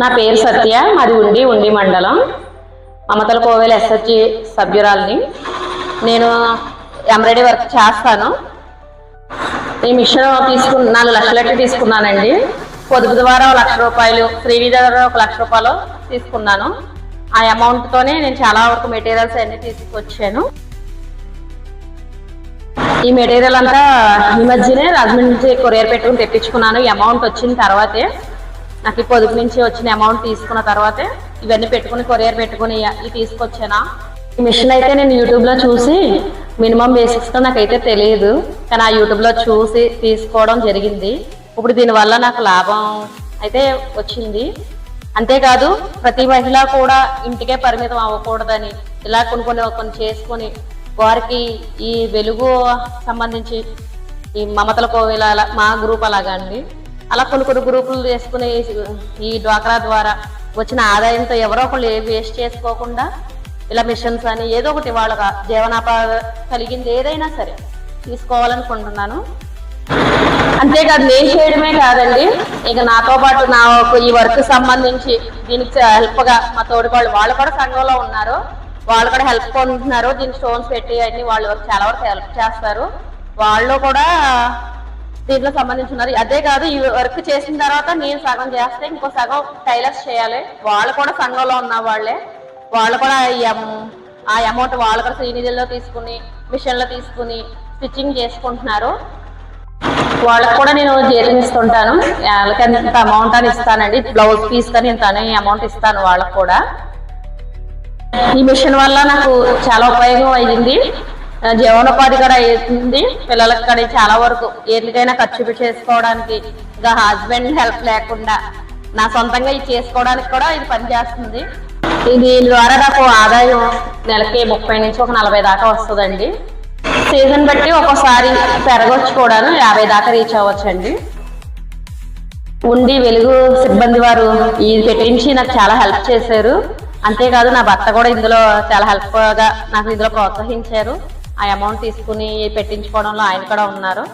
నా పేరు సత్య మాది ఉండి ఉండి మండలం మమతల కోవెల ఎస్హెచ్జి సభ్యురాల్ని. నేను ఎంబ్రాయిడరీ వర్క్ చేస్తాను. ఈ మిషన్ తీసుకు నాలుగు లక్షలకి తీసుకున్నానండి. పొదుపు ద్వారా ఒక లక్ష రూపాయలు శ్రీనిధి ద్వారా ఒక లక్ష రూపాయలు తీసుకున్నాను. ఆ అమౌంట్తోనే నేను చాలా వరకు మెటీరియల్స్ అన్ని తీసుకొచ్చాను. ఈ మెటీరియల్ అంతా ఈ మధ్యనే రాజమండ్రి నుంచి కొరియర్ పెట్టుకుని తెప్పించుకున్నాను. ఈ అమౌంట్ వచ్చిన తర్వాతే నాకు ఈ పొదుపు నుంచి వచ్చిన అమౌంట్ తీసుకున్న తర్వాతే ఇవన్నీ పెట్టుకుని కొరియర్ పెట్టుకుని ఇవి తీసుకొచ్చానా? ఈ మిషన్ అయితే నేను యూట్యూబ్లో చూసి మినిమం బేసిక్స్తో నాకైతే తెలియదు. కానీ ఆ యూట్యూబ్లో చూసి తీసుకోవడం జరిగింది. ఇప్పుడు దీనివల్ల నాకు లాభం అయితే వచ్చింది. అంతేకాదు ప్రతి మహిళ కూడా ఇంటికే పరిమితం అవ్వకూడదని ఇలా కొన్ని కొన్ని కొన్ని చేసుకొని వారికి ఈ వెలుగు సంబంధించి ఈ మమతల కోవిల అలా- మా గ్రూప్ అలాగా అండి. అలా కొన్ని కొన్ని గ్రూపులు చేసుకుని ఈ డ్వాక్రా ద్వారా వచ్చిన ఆదాయంతో ఎవరో ఒకళ్ళు ఏ వేస్ట్ చేసుకోకుండా ఇలా మిషన్స్ అని ఏదో ఒకటి వాళ్ళ జీవనాపాద కలిగింది ఏదైనా సరే తీసుకోవాలనుకుంటున్నాను. అంతేకాదు నేను చేయడమే కాదండి ఇక నాతో పాటు నా ఈ వర్క్ సంబంధించి దీనికి హెల్ప్గా మా తోడు వాళ్ళు వాళ్ళు కూడా సంఘంలో ఉన్నారు వాళ్ళు కూడా హెల్ప్ పొందుతున్నారు దీనికి స్టోన్స్ పెట్టి అన్ని వాళ్ళు చాలా వరకు హెల్ప్ చేస్తారు. వాళ్ళు కూడా దీంట్లో సంబంధించి ఉన్నారు అదే కాదు ఈ వర్క్ చేసిన తర్వాత నేను సగం చేస్తే ఇంకో సగం టైలర్స్ చేయాలి. వాళ్ళు కూడా సంఘంలో ఉన్న వాళ్ళే. వాళ్ళు కూడా ఈ ఆ అమౌంట్ వాళ్ళు కూడా శ్రీనిధిలో తీసుకుని మిషన్లో తీసుకుని స్టిచ్చింగ్ చేసుకుంటున్నారు. వాళ్ళకి కూడా నేను జీతం ఇస్తుంటాను. వాళ్ళకి ఎంత అమౌంట్ అని ఇస్తానండి. బ్లౌజ్ పీస్ కానీ ఇంత అమౌంట్ ఇస్తాను వాళ్ళకి కూడా. ఈ మిషన్ వల్ల నాకు చాలా ఉపయోగం అయింది జీవనోపాధి కూడా అయింది పిల్లలకి కూడా చాలా వరకు. ఏదికైనా ఖర్చు చేసుకోవడానికి. ఇంకా హస్బెండ్ హెల్ప్ లేకుండా. నా సొంతంగా ఇది చేసుకోవడానికి కూడా ఇది పనిచేస్తుంది దీని ద్వారా నాకు ఆదాయం నెలకి ముప్పై నుంచి ఒక నలభై దాకా వస్తుందండి. సీజన్ బట్టి ఒక్కోసారి పెరగొచ్చు కూడాను. యాభై దాకా రీచ్ అవ్వచ్చండి. ఉండి వెలుగు సిబ్బంది వారు ఇది పెట్టించి నాకు చాలా హెల్ప్ చేశారు. అంతేకాదు నా భర్త కూడా ఇందులో చాలా హెల్ప్గా నాకు ఇందులో ప్రోత్సహించారు. ఆ అమౌంట్ తీసుకుని పెట్టించుకోవడంలో ఆయన కూడా ఉన్నారు.